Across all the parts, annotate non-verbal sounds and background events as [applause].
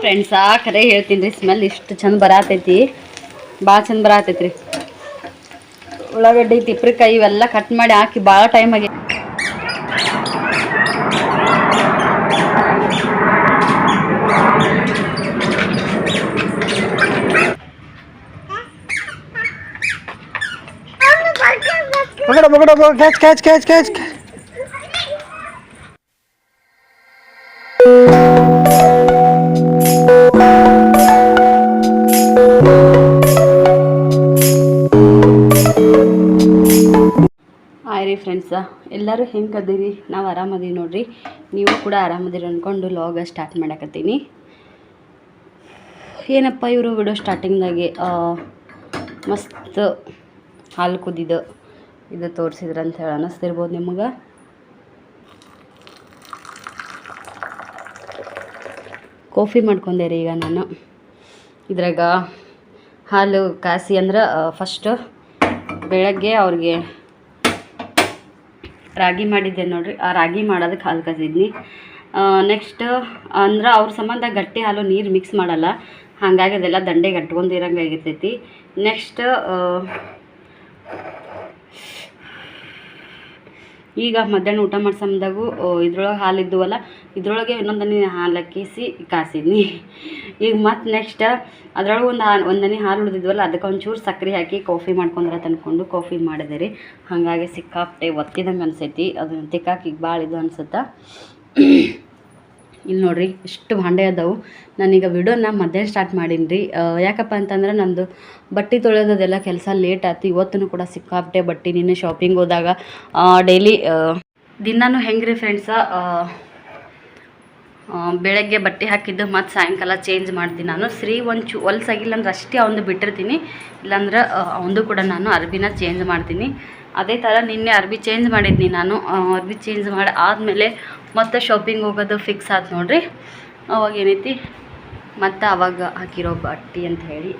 Friends ಖರೆ ಹೇಳ್ತೀನಿ ರೀ ಸ್ಮೆಲ್ ಇಷ್ಟು ಚಂದ ಬರತೈತಿ. ಭಾಳ ಚಂದ ಬರಾತೈತಿ ರೀ ಉಳ್ಳಾಗಡ್ಡಿ, ತಿಪ್ರಿಕಾಯಿ ಇವೆಲ್ಲ ಕಟ್ ಮಾಡಿ ಹಾಕಿ ಭಾಳ ಟೈಮ್ ಆಗಿ go, catch catch, catch, catch. Hi ರೀ ಫ್ರೆಂಡ್ಸ ಎಲ್ಲರೂ ಹೆಂಗೆ ಕದೀರಿ ನಾವು ಆರಾಮದೀವಿ ನೋಡ್ರಿ. ನೀವು ಕೂಡ ಆರಾಮದಿರಿ ಅಂದ್ಕೊಂಡು ಲಾಗ ಸ್ಟಾರ್ಟ್ ಮಾಡಕತ್ತೀನಿ. ಏನಪ್ಪ ಇವರು ವಿಡಿಯೋ ಸ್ಟಾರ್ಟಿಂಗ್ದಾಗೆ ಮಸ್ತ್ ಹಾಲು ಕುದಿದು. ಇದು ತೋರಿಸಿದ್ರು ಅಂತ ಅನ್ನಿಸ್ತಿರ್ಬೋದು ನಿಮಗೆ. ಕಾಫಿ ಮಾಡ್ಕೊಂಡೆ ರೀ ಈಗ ನಾನು. ಇದ್ರಾಗ ಹಾಲು ಕಾಸಿ ಅಂದ್ರೆ ಫಸ್ಟ್ ಬೆಳಗ್ಗೆ ಅವ್ರಿಗೆ ರಾಗಿ ಮಾಡಿದ್ದೆ ನೋಡ್ರಿ. ಆ ರಾಗಿ ಮಾಡೋದಕ್ಕೆ ಹಾಲು ಕಾಸಿದ್ನಿ. ನೆಕ್ಸ್ಟ್ ಅಂದ್ರೆ ಅವ್ರ ಸಂಬಂಧ ಗಟ್ಟಿ ಹಾಲು ನೀರು ಮಿಕ್ಸ್ ಮಾಡಲ್ಲ. ಹಾಗಾಗಿ ಅದೆಲ್ಲ ದಂಡೆಗೆ ಗಟ್ಕೊಂಡಿರಂಗೆ ಆಗಿರ್ತೈತಿ ನೆಕ್ಸ್ಟ್ ಈಗ ಮಧ್ಯಾಹ್ನ ಊಟ ಮಾಡೋ ಇದ್ರೊಳಗೆ ಹಾಲು ಇದ್ದುವಲ್ಲ, ಇದ್ರೊಳಗೆ ಇನ್ನೊಂದನಿ ಹಾಲು ಹಾಕಿಸಿ ಕಾಸಿದ್ನಿ. ಈಗ ಮತ್ತೆ ನೆಕ್ಸ್ಟ್ ಅದ್ರೊಳಗೆ ಒಂದು ಹಾಲು, ಒಂದನಿ ಹಾಲು ಉಳಿದಿದ್ವಲ್ಲ, ಅದಕ್ಕೆ ಒಂಚೂರು ಸಕ್ಕರೆ ಹಾಕಿ ಕಾಫಿ ಮಾಡ್ಕೊಂಡ್ರ ತಂದ್ಕೊಂಡು ಕಾಫಿ ಮಾಡಿದೆ ರೀ ಹಾಗಾಗಿ ಸಿಕ್ಕಾಪಟ್ಟೆ ಒತ್ತಿದಂಗೆ ಅನ್ಸೈತಿ. ಅದನ್ನ ತಿಕ್ಕಾಕಿ ಈಗ ಭಾಳ ಇದು ಅನ್ಸುತ್ತೆ? ಇಲ್ಲಿ ನೋಡ್ರಿ, ಎಷ್ಟು ಭಾಂಡೆ ಅದಾವು. ನಾನೀಗ ವಿಡಿಯೋನ ಮಧ್ಯಾಹ್ನ ಸ್ಟಾರ್ಟ್ ಮಾಡೀನಿ ರೀ ಯಾಕಪ್ಪ ಅಂತಂದ್ರೆ ನಂದು ಬಟ್ಟೆ ತೊಳೆಯೋದೆಲ್ಲ ಕೆಲಸ ಲೇಟ್ ಆಯ್ತು. ಇವತ್ತೂ ಕೂಡ ಸಿಕ್ಕಾಪಟ್ಟೆ ಬಟ್ಟೆ. ನಿನ್ನೆ ಶಾಪಿಂಗ್ ಹೋದಾಗ ಡೈಲಿ ದಿನಾನು ಹೆಂಗೆ ರೀ ಫ್ರೆಂಡ್ಸ ಬೆಳಗ್ಗೆ ಬಟ್ಟೆ ಹಾಕಿದ್ದು ಮತ್ತು ಸಾಯಂಕಾಲ ಚೇಂಜ್ ಮಾಡ್ತೀನಿ ನಾನು. ಸ್ರೀ ಒಂದು ಚು ಹೊಲ್ಸಾಗಿಲ್ಲ ಅಂದ್ರೆ ಅಷ್ಟೇ ಅವನು ಬಿಟ್ಟಿರ್ತೀನಿ. ಇಲ್ಲಾಂದ್ರೆ ಅವನು ಕೂಡ ನಾನು ಅರ್ಬಿನ ಚೇಂಜ್ ಮಾಡ್ತೀನಿ. ಅದೇ ಥರ ನಿನ್ನೆ ಅರ್ಬಿ ಚೇಂಜ್ ಮಾಡಿದ್ನಿ ನಾನು. ಅರ್ಬಿ ಚೇಂಜ್ ಮಾಡಿ, ಆದಮೇಲೆ ಮತ್ತೆ ಶಾಪಿಂಗ್ ಹೋಗೋದು ಫಿಕ್ಸ್ ಆಯ್ತು ನೋಡ್ರಿ. ಅವಾಗ ಏನೈತಿ? ಮತ್ತು ಅವಾಗ ಹಾಕಿರೋ ಬಟ್ಟೆ ಅಂತ ಹೇಳಿ.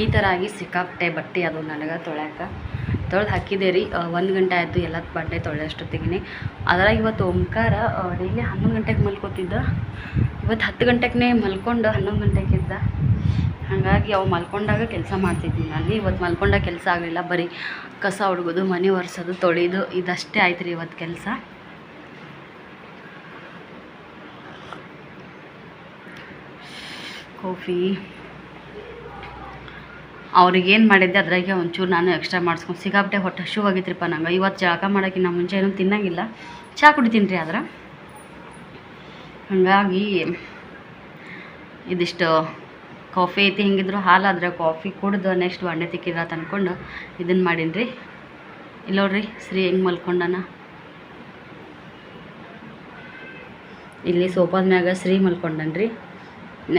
ಈ ಥರ ಆಗಿ ಸಿಕ್ಕಾಪಟ್ಟೆ ಬಟ್ಟೆ ಅದು ನನಗೆ ತೊಳ್ಯಾಕ. ತೊಳೆದು ಹಾಕಿದೆ ರೀ. ಒಂದು ಗಂಟೆ ಆಯಿತು ಎಲ್ಲ ಬಟ್ಟೆ ತೊಳೆಯೋಷ್ಟೊತ್ತಿಗೆ ಅದ್ರಾಗ ಇವತ್ತು ಓಂಕಾರ ಡೈಲಿ ಹನ್ನೊಂದು ಗಂಟೆಗೆ ಮಲ್ಕೋತಿದ್ದ. ಇವತ್ತು ಹತ್ತು ಗಂಟೆಗೆ ಮಲ್ಕೊಂಡು ಹನ್ನೊಂದು ಗಂಟೆಗೆ ಇದ್ದ ಹಾಗಾಗಿ ಅವು ಮಲ್ಕೊಂಡಾಗ ಕೆಲಸ ಮಾಡ್ತಿದ್ವಿ. ನಾನು ಇವತ್ತು ಮಲ್ಕೊಂಡಾಗ ಕೆಲಸ ಆಗಲಿಲ್ಲ. ಬರೀ ಕಸ ಹುಡುಗೋದು ಮನೆ ಒರೆಸೋದು ತೊಳೆಯೋದು ಇದಷ್ಟೇ ಆಯ್ತು ರೀ ಇವತ್ತು ಕೆಲಸ. ಕಾಫಿ. ಅವ್ರಿಗೇನು ಮಾಡಿದ್ದೆ, ಅದ್ರಾಗೆ ಒಂಚೂರು ನಾನು ಎಕ್ಸ್ಟ್ರಾ ಮಾಡಿಸ್ಕೊಂಡು ಸಿಗಾಬಿಟ್ಟೆ ಹೊಟ್ಟೆ ಹಶು ಆಗಿತ್ರಿಪ್ಪ ನಂಗೆ. ಇವತ್ತು ಜಾಗ ಮಾಡೋಕ್ಕಿಂತ ಮುಂಚೆ ಏನೂ ತಿನ್ನಂಗಿಲ್ಲ. ಚಹಾ ಕುಡಿತೀನಿ ರೀ ಆದ್ರೆ. ಹಾಗಾಗಿ ಇದಿಷ್ಟು ಕಾಫಿ ಐತಿ, ಹಿಂಗಿದ್ರು ಹಾಲು ಆದ್ರೆ ಕಾಫಿ ಕುಡ್ದು ನೆಕ್ಸ್ಟ್ ಬಂಡೆ ತಿಕ್ಕಿದ ತಂದ್ಕೊಂಡು ಇದನ್ನು ಮಾಡೀನಿ ರೀ ಇಲ್ಲ ನೋಡ್ರಿ, ಶ್ರೀ ಹೆಂಗೆ ಮಲ್ಕೊಂಡನ. ಇಲ್ಲಿ ಸೋಫಾದ ಮ್ಯಾಗ ಶ್ರೀ ಮಲ್ಕೊಂಡನ್ರಿ.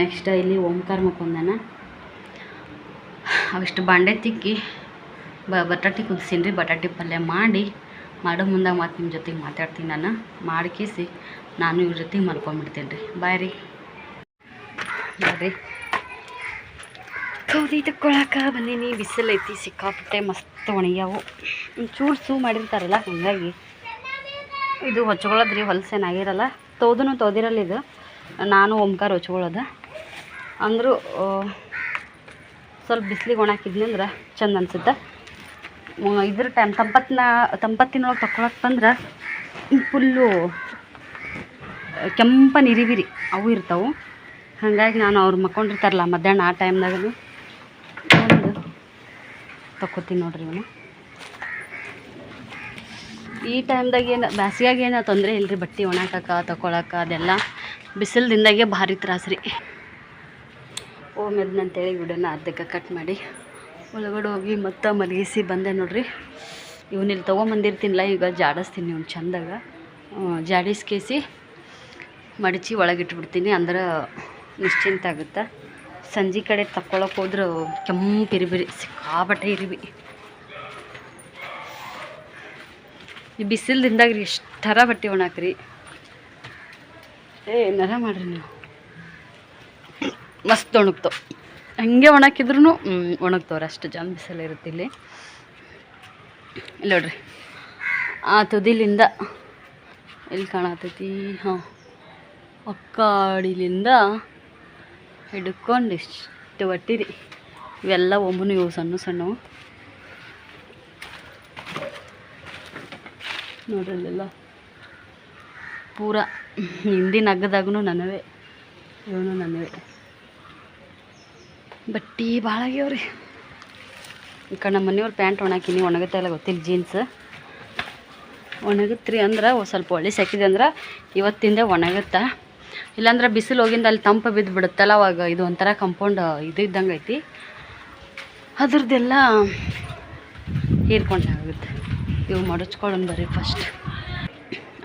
ನೆಕ್ಸ್ಟ್ ಇಲ್ಲಿ ಓಂಕಾರ ಮಲ್ಕೊಂಡನ. ಅವಿಷ್ಟು ಬಾಂಡೆ ತಿಕ್ಕಿ ಬ, ಬಟಾಟಿ ಕುದಿಸೀನಿ ರೀ ಬಟಾಟಿ ಪಲ್ಯ ಮಾಡಿ, ಮಾಡೋ ಮುಂದೆ ಮತ್ತು ನಿಮ್ಮ ಜೊತೆಗೆ ಮಾತಾಡ್ತೀನಿ ನಾನು. ಮಾಡ್ಕೇಸಿ ನಾನು ಇವ್ರ ಜೊತೆಗೆ ಮಲ್ಕೊಂಡ್ಬಿಡ್ತೀನಿ ರೀ ಬಾಯ್ ರೀ ನೋಡ್ರಿ. ಕೌದಿ ತಕ್ಕೊಳಕ ಬಂದೀನಿ. ಬಿಸಿಲೈತಿ ಸಿಕ್ಕಾಪಟ್ಟೆ ಮಸ್ತ್ ಒಣಗ್ಯಾವು. ಚೂರು ಸೂ ಮಾಡಿರ್ತಾರಲ್ಲ, ಹಾಗಾಗಿ ಇದು ಹೊಚ್ಕೊಳ್ಳೋದ್ರಿ ಹೊಲಸೇನಾಗಿರಲ್ಲ ತೋದನು ತೋದಿರಲ್ಲ ಇದು. ನಾನು ಓಂಕಾರ ಹೊಚ್ಕೊಳ್ಳೋದು. ಅಂದರೂ ಸ್ವಲ್ಪ ಬಿಸಿಲಿಗೆ ಒಣಾಕಿದ್ನಿ ಅಂದ್ರೆ ಚಂದ ಅನ್ಸುತ್ತೆ. ಇದ್ರ ಟೈಮ್ ತಂಪತ್ತಿನ ತಂಪತ್ತಿನೊಳಗೆ ತಕ್ಕೊಳಕ್ಕೆ ಬಂದ್ರೆ ಫುಲ್ಲು ಕೆಂಪ ನಿರಿವಿರಿ, ಅವು ಇರ್ತಾವೆ. ಹಾಗಾಗಿ ನಾನು ಅವ್ರು ಮಕ್ಕೊಂಡಿರ್ತಾರಲ್ಲ ಮಧ್ಯಾಹ್ನ ಆ ಟೈಮ್ದಾಗೂ ತಕ್ಕೋತೀನಿ ನೋಡ್ರಿ ಇವನು ಈ ಟೈಮ್ದಾಗ ಏನು ಬ್ಯಾಸಿಗ್ಯಾಗ ಏನು ತೊಂದರೆ ಇಲ್ಲರಿ ಬಟ್ಟೆ ಒಣಾಕಕ್ಕೆ ತಗೊಳಕ್ಕೆ ಅದೆಲ್ಲ ಬಿಸಿಲ್ದಿಂದಾಗೆ ಭಾರಿ ತ್ರಾಸ ರೀ. ಓಮೆದ್ನಂತೇಳಿ ವಿಡಿಯೋನ ಅರ್ಧಕ್ಕೆ ಕಟ್ ಮಾಡಿ. ಒಳಗಡೆ ಹೋಗಿ ಮತ್ತೆ ಮಲಗಿಸಿ ಬಂದೆ ನೋಡ್ರಿ. ಇವನಿಲ್ಲಿ ತೊಗೊಂಬಂದಿರ್ತೀನಿಲ್ಲ ಈಗ ಜಾಡಿಸ್ತೀನಿ ಇವ್ನು ಚಂದಾಗ. ಜಾಡಿಸ್ಕೇಸಿ ಮಡಚಿ ಒಳಗಿಟ್ಬಿಡ್ತೀನಿ, ಅಂದ್ರೆ ನಿಶ್ಚಿಂತ ಆಗುತ್ತೆ? ಸಂಜೆ ಕಡೆ ತಕ್ಕೊಳಕ್ಕೆ ಹೋದ್ರೆ ಕೆಂಪು ಇರಿಬಿರಿ ಸಿಕ್ಕಾಬಟ್ಟೆ ಇರಿವಿ ಈ ಬಿಸಿಲ್ದಿಂದಾಗ ರೀ ಎಷ್ಟರ ಬಟ್ಟೆ ಒಣಾಕ್ರಿ. ಏ, ನರ ಮಾಡ್ರಿ ನೀವು. ಮಸ್ತ್ ಒಣಗ್ತಾವೆ ಹಂಗೆ ಒಣಗಿದ್ರು ಒಣಗ್ತವ್ರೆ, ಅಷ್ಟು ಜನ ಬಿಸಿಲು ಇರುತ್ತೆ ಇಲ್ಲಿ. ನೋಡ್ರಿ. ಆ ತುದಿಲಿಂದ ಎಲ್ಲಿ ಕಾಣತೈತಿ, ಹಾಂ. ಒಕ್ಕಾಡಿಲಿಂದ ಹಿಡ್ಕೊಂಡು ಇಷ್ಟು ಒಟ್ಟಿರಿ. ಇವೆಲ್ಲ ಒಮ್ಮನು ಇವು ಸಣ್ಣ ಸಣ್ಣವು ನೋಡ್ರಲ್ಲೆಲ್ಲ ಪೂರ ಹಿಂದಿನ ಹಗ್ಗದಾಗೂ ನನವೇ ಇವನು ನನವೇ ಬಟ್ಟಿ ಭಾಳ ಆಗ್ಯಾವ್ರಿ. ಈ ಮನೆಯವ್ರ ಪ್ಯಾಂಟ್ ಒಣಾಕಿನಿ, ಒಣಗುತ್ತೆ ಇಲ್ಲ ಗೊತ್ತಿಲ್ಲ ಜೀನ್ಸ್. ಒಣಗತ್ರಿ ಅಂದ್ರೆ ಸ್ವಲ್ಪ ಒಳ್ಳೆ ಸಾಕಿದೆ ಅಂದ್ರೆ ಇವತ್ತಿಂದ ಒಣಗುತ್ತಾ? ಇಲ್ಲಾಂದ್ರೆ ಬಿಸಿಲು ಹೋಗಿಂದ ಅಲ್ಲಿ ತಂಪು ಬಿದ್ದು ಬಿಡುತ್ತಲ್ಲ ಅವಾಗ ಇದು ಒಂಥರ ಕಂಪೌಂಡ್ ಇದು ಇದ್ದಂಗೆ ಐತಿ. ಅದ್ರದ್ದೆಲ್ಲ ಹೀರ್ಕೊಂಡಾಗುತ್ತೆ ಇವು ಮಡಚ್ಕೊಳ್ಳೋಣ ಬರ್ರಿ ಫಸ್ಟ್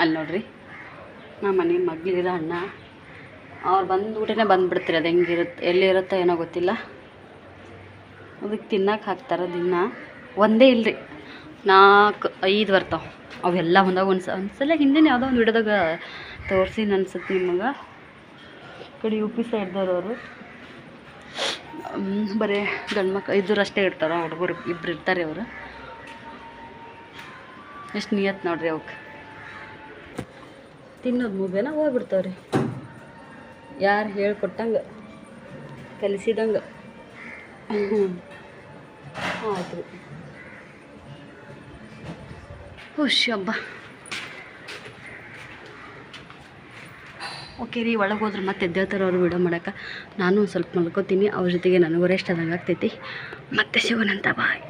ಅಲ್ಲಿ ನೋಡ್ರಿ, ನಮ್ಮ ಮನೆ ಮಗ್ಲಿರೋ ಅಣ್ಣ, ಅವ್ರು ಬಂದು ಊಟನೇ ಬಂದುಬಿಡ್ತೀರಿ ಅದು ಹೆಂಗಿರುತ್ತೆ ಎಲ್ಲಿರುತ್ತೋ ಏನೋ ಗೊತ್ತಿಲ್ಲ. ಅದಕ್ಕೆ ತಿನ್ನಕ್ಕೆ ಹಾಕ್ತಾರೆ ದಿನ. ಒಂದೇ ಇಲ್ರಿ. ನಾಲ್ಕು ಐದು ಬರ್ತಾವೆ. ಅವೆಲ್ಲ ಒಂದಾಗ ಒಂದು ಸಲ ಹಿಂದಿನ ಯಾವುದೋ ಒಂದು ವಿಡಿಯೋದಾಗ ತೋರಿಸಿ ಅನ್ಸುತ್ತೆ ನಿಮಗೆ. ಕಡೆ ಯು ಪಿ ಸೈಡ್ದವ್ರು ಅವರು. ಬರೀ ಗಂಡು ಮಕ್ಳು ಇದ್ದರಷ್ಟೇ ಇರ್ತಾರೆ ಹುಡುಗರು ಇಬ್ಬರು ಇರ್ತಾರೆ ಅವರು. ಎಷ್ಟು ನಿಯತ್ ನೋಡ್ರಿ ಅವಕ್ಕೆ ತಿನ್ನೋದು ಮುಬೇನ ಹೋಗ್ಬಿಡ್ತಾವ್ರಿ. ಯಾರು ಹೇಳ್ಕೊಟ್ಟಂಗೆ ಕಲಿಸಿದಂಗೆ. ಆಯ್ತು ರೀ ಖುಷಿ ಹಬ್ಬ ಓಕೆ ರೀ ಒಳಗೆ ಹೋದ್ರೆ ಮತ್ತೆ ಎದ್ದೇಳ್ತಾರೆ ಅವ್ರು ವಿಡಿಯೋ ಮಾಡೋಕೆ ನಾನು ಸ್ವಲ್ಪ ಮಲ್ಕೋತೀನಿ ಅವ್ರ ಜೊತೆಗೆ ನನಗೂ ರೆಸ್ಟ್ ಆದಂಗೆ ಆಗ್ತೈತಿ. ಮತ್ತೆ ಶಿವನಂತ ಬಾಯ್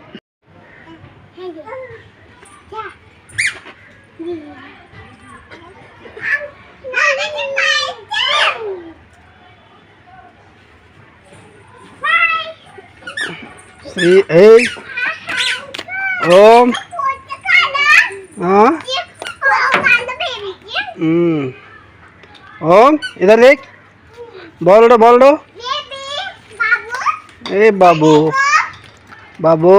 ಶ್ರೀ ಓಂ! ಹ್ಞೂ ओम, इधर देख। बॉल दो बॉल दो ए, बाबू। बाबू।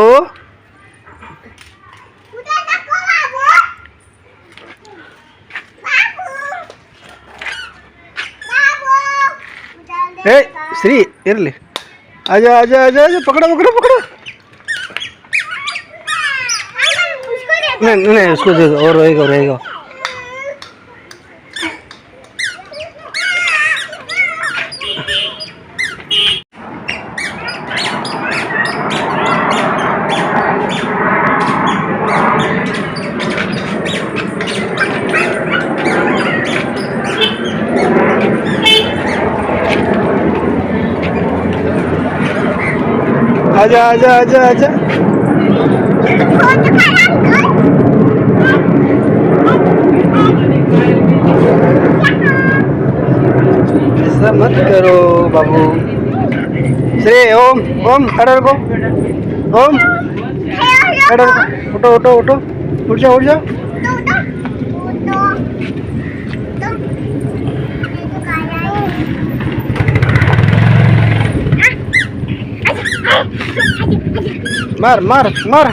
ए, श्री इरली आजा आजा आजा आजा, पकड़ो पकड़ो पकड़ो। नहीं नहीं, उसको दो, और रहेगा रहेगा। आजा आजा आजा आजा ऐसा मत करो बाबू। श्री ओम ओम खड़ा रखो। ओम। खड़ा रखो। उठो उठो उठो। उठ जाओ उठ जाओ। मार मार मार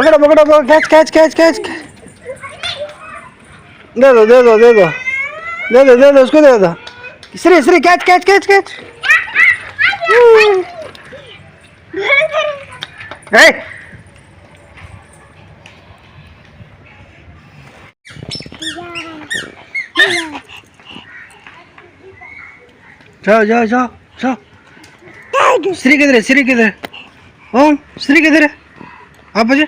पकड़ो पकड़ो पकड़ो कैच कैच कैच कैच दे दो दे दो दे दो। दे दो दे दो उसको दे दो। Shri Shri catch catch catch catch जाओ जाओ जाओ जाओ। श्री किधर है श्री किधर है? ओम श्री किधर है? आप बजे।